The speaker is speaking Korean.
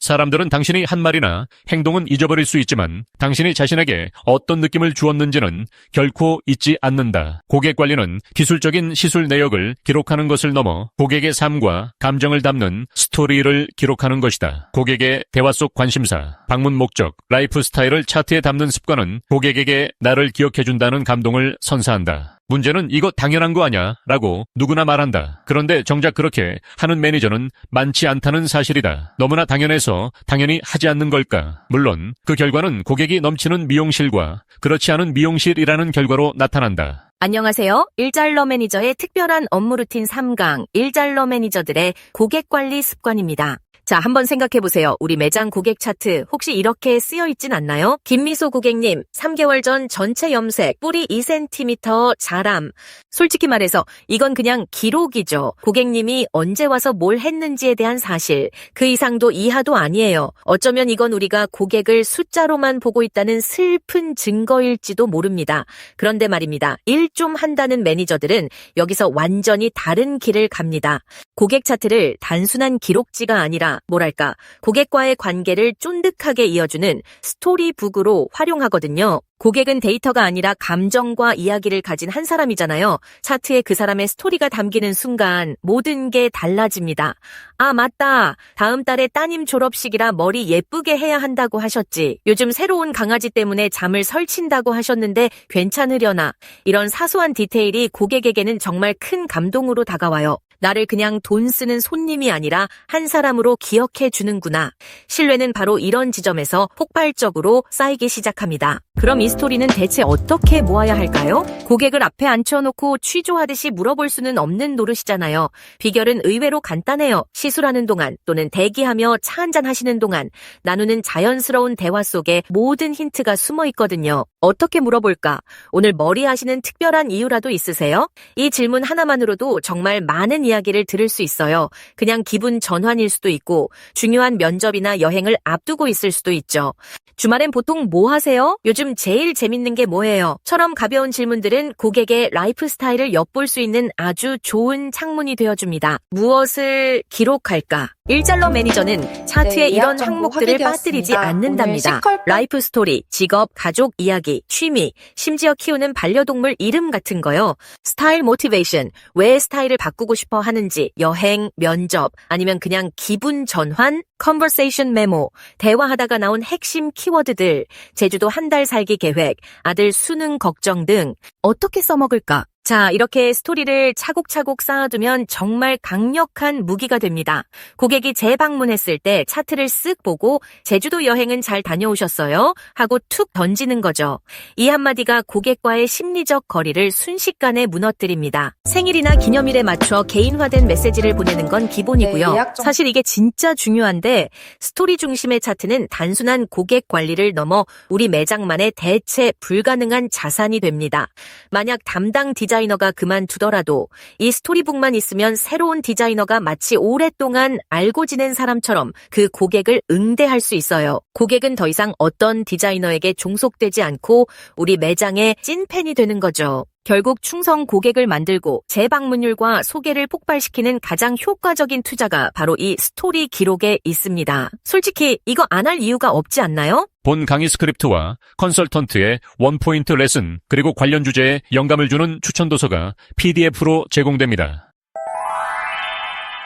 사람들은 당신이 한 말이나 행동은 잊어버릴 수 있지만 당신이 자신에게 어떤 느낌을 주었는지는 결코 잊지 않는다. 고객 관리는 기술적인 시술 내역을 기록하는 것을 넘어 고객의 삶과 감정을 담는 스토리를 기록하는 것이다. 고객의 대화 속 관심사, 방문 목적, 라이프 스타일을 차트에 담는 습관은 고객에게 나를 기억해준다는 감동을 선사한다. 문제는 이거 당연한 거 아냐? 라고 누구나 말한다. 그런데 정작 그렇게 하는 매니저는 많지 않다는 사실이다. 너무나 당연해서 당연히 하지 않는 걸까? 물론 그 결과는 고객이 넘치는 미용실과 그렇지 않은 미용실이라는 결과로 나타난다. 안녕하세요. 일잘러 매니저의 특별한 업무 루틴 3강, 일잘러 매니저들의 고객 관리 습관입니다. 자, 한번 생각해 보세요. 우리 매장 고객 차트 혹시 이렇게 쓰여 있진 않나요? 김미소 고객님, 3개월 전 전체 염색, 뿌리 2cm 자람. 솔직히 말해서 이건 그냥 기록이죠. 고객님이 언제 와서 뭘 했는지에 대한 사실. 그 이상도 이하도 아니에요. 어쩌면 이건 우리가 고객을 숫자로만 보고 있다는 슬픈 증거일지도 모릅니다. 그런데 말입니다. 일 좀 한다는 매니저들은 여기서 완전히 다른 길을 갑니다. 고객 차트를 단순한 기록지가 아니라 뭐랄까 고객과의 관계를 쫀득하게 이어주는 스토리북으로 활용하거든요. 고객은 데이터가 아니라 감정과 이야기를 가진 한 사람이잖아요. 차트에 그 사람의 스토리가 담기는 순간 모든 게 달라집니다. 아, 맞다. 다음 달에 따님 졸업식이라 머리 예쁘게 해야 한다고 하셨지. 요즘 새로운 강아지 때문에 잠을 설친다고 하셨는데 괜찮으려나. 이런 사소한 디테일이 고객에게는 정말 큰 감동으로 다가와요. 나를 그냥 돈 쓰는 손님이 아니라 한 사람으로 기억해 주는구나. 신뢰는 바로 이런 지점에서 폭발적으로 쌓이기 시작합니다. 그럼 이 스토리는 대체 어떻게 모아야 할까요? 고객을 앞에 앉혀놓고 취조하듯이 물어볼 수는 없는 노릇이잖아요. 비결은 의외로 간단해요. 시술하는 동안 또는 대기하며 차 한잔 하시는 동안 나누는 자연스러운 대화 속에 모든 힌트가 숨어 있거든요. 어떻게 물어볼까? 오늘 머리 하시는 특별한 이유라도 있으세요? 이 질문 하나만으로도 정말 많은 이야기를 들을 수 있어요. 그냥 기분 전환일 수도 있고 중요한 면접이나 여행을 앞두고 있을 수도 있죠. 주말엔 보통 뭐 하세요? 요즘 제일 재밌는 게 뭐예요? 처럼 가벼운 질문들은 고객의 라이프 스타일을 엿볼 수 있는 아주 좋은 창문이 되어줍니다. 무엇을 기록할까? 일잘러 매니저는 차트에 네, 이런 항목들을. 빠뜨리지 않는답니다. 라이프 스토리, 직업, 가족 이야기, 취미, 심지어 키우는 반려동물 이름 같은 거요. 스타일 모티베이션, 왜 스타일을 바꾸고 싶어 하는지, 여행, 면접, 아니면 그냥 기분 전환, 컨버세이션 메모, 대화하다가 나온 핵심 키워드들, 제주도 한 달 살기 계획, 아들 수능 걱정 등 어떻게 써먹을까? 자, 이렇게 스토리를 차곡차곡 쌓아두면 정말 강력한 무기가 됩니다. 고객이 재방문했을 때 차트를 쓱 보고 제주도 여행은 잘 다녀오셨어요? 하고 툭 던지는 거죠. 이 한마디가 고객과의 심리적 거리를 순식간에 무너뜨립니다. 생일이나 기념일에 맞춰 개인화된 메시지를 보내는 건 기본이고요. 네, 사실 이게 진짜 중요한데 스토리 중심의 차트는 단순한 고객 관리를 넘어 우리 매장만의 대체 불가능한 자산이 됩니다. 만약 담당 디자이너가 그만두더라도 이 스토리북만 있으면 새로운 디자이너가 마치 오랫동안 알고 지낸 사람처럼 그 고객을 응대할 수 있어요. 고객은 더 이상 어떤 디자이너에게 종속되지 않고 우리 매장의 찐팬이 되는 거죠. 결국 충성 고객을 만들고 재방문율과 소개를 폭발시키는 가장 효과적인 투자가 바로 이 스토리 기록에 있습니다. 솔직히 이거 안 할 이유가 없지 않나요? 본 강의 스크립트와 컨설턴트의 원포인트 레슨 그리고 관련 주제에 영감을 주는 추천 도서가 PDF로 제공됩니다.